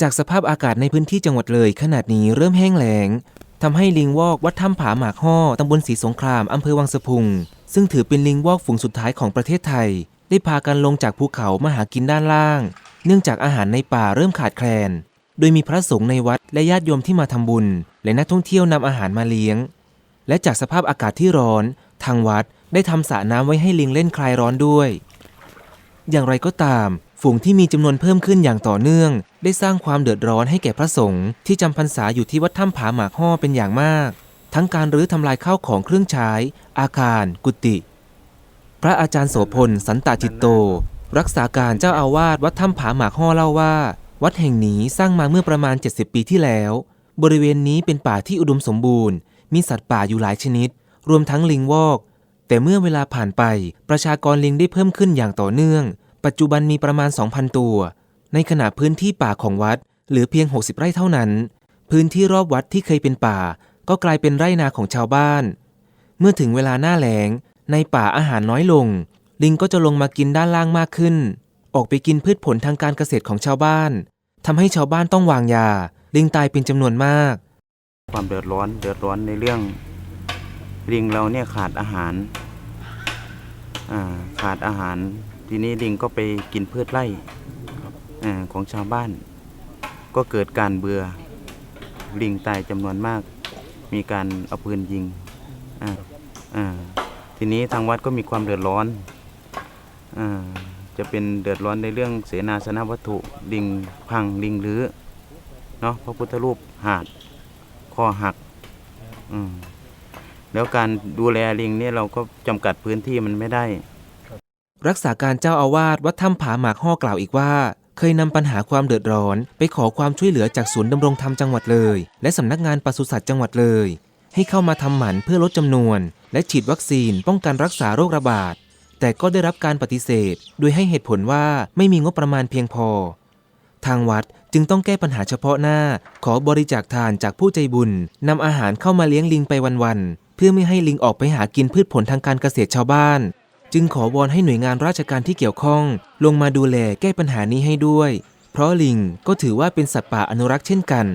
จากสภาพอากาศในพื้นที่จังหวัดเลย ขนาดนี้เริ่มแห้งแล้งทำให้ลิงวอกวัดถ้ำผาหมากห่อตำบลศรีสงครามอำเภอวังสะพุง ซึ่งถือเป็นลิงวอกฝูงสุดท้ายของประเทศไทย ได้พากันลงจากภูเขามาหากินด้านล่าง เนื่องจากอาหารในป่าเริ่มขาดแคลน โดยมีพระสงฆ์ในวัดและญาติโยมที่มาทำบุญ และนักท่องเที่ยวนำอาหารมาเลี้ยง และจากสภาพอากาศที่ร้อน ทางวัดได้ทำสระน้ำไว้ให้ลิงเล่นคลายร้อนด้วย อย่างไรก็ตาม ฝูงที่มีจำนวนเพิ่มขึ้นอย่างต่อเนื่อง ได้สร้างความเดือดร้อนให้แก่พระสงฆ์ที่จำพรรษาอยู่ที่วัดถ้ำผาหมากห่อเป็นอย่างมาก ทั้งการรื้อทำลายข้าวของเครื่องใช้ อาคาร กุฏิพระอาจารย์โสพลสันตจิตโต รักษาการเจ้าอาวาสวัดถ้ำผาหมากห่อเล่าว่า วัดแห่งนี้สร้างมาเมื่อประมาณ 70 ปีที่แล้ว บริเวณนี้เป็นป่าที่อุดมสมบูรณ์ มีสัตว์ป่าอยู่หลายชนิด รวมทั้งลิงวอก แต่เมื่อเวลาผ่านไปประชากรลิงได้เพิ่มขึ้นอย่างต่อเนื่อง ปัจจุบันมีประมาณ 2,000 ตัว ในขณะพื้นที่ป่าของวัดเหลือเพียง 60 ไร่เท่านั้น พื้นที่รอบวัดที่เคยเป็นป่า ก็กลายเป็นไร่นาของชาวบ้าน เมื่อถึงเวลาหน้าแล้ง ในป่าอาหารน้อยลง ลิงก็จะลงมากินด้านล่างมากขึ้น ออกไปกินพืชผลทางการเกษตรของชาวบ้านทำให้ชาวบ้านต้องวางยา ลิงตายเป็นจำนวนมาก ความเดือดร้อนเดือดร้อนในเรื่อง ลิงเราเนี่ยขาดอาหารขาดอาหาร ทีนี้ลิงก็ไปกินพืชไร่อ่าของชาวบ้าน ก็เกิดการเบื่อลิงตายจำนวนมาก มีการเอาปืนยิงอ่าอ่าทีนี้ทางวัดก็มีความเดือดร้อนอ่าจะเป็นเดือดร้อนในเรื่องเสนาสนะวัตถุลิงพังลิงรื้อเนาะพระพุทธรูปหาดข้อหักอืมแล้วการดูแลลิงเนี่ยเราก็จำกัดพื้นที่มันไม่ได้ รักษาการเจ้าอาวาสวัดถ้ำผาหมากห่อกล่าวอีกว่า เคยนำปัญหาความเดือดร้อน ไปขอความช่วยเหลือจากศูนย์ดำรงธรรมจังหวัดเลย และสำนักงานปศุสัตว์จังหวัดเลย ให้เข้ามาทำหมันเพื่อลดจำนวน และฉีดวัคซีนป้องกันรักษาโรคระบาด แต่ก็ได้รับการปฏิเสธ โดยให้เหตุผลว่าไม่มีงบประมาณเพียงพอ ทางวัดจึงต้องแก้ปัญหาเฉพาะหน้า ขอบริจาคทานจากผู้ใจบุญนำอาหารเข้ามาเลี้ยงลิงไปวันๆเพื่อไม่ให้ลิงออกไปหากินพืชผลทางการเกษตรชาวบ้าน จึงขอวอนให้หน่วยงานราชการที่เกี่ยวข้อง ลงมาดูแลแก้ปัญหานี้ให้ด้วย เพราะลิงก็ถือว่าเป็นสัตว์ป่าอนุรักษ์เช่นกัน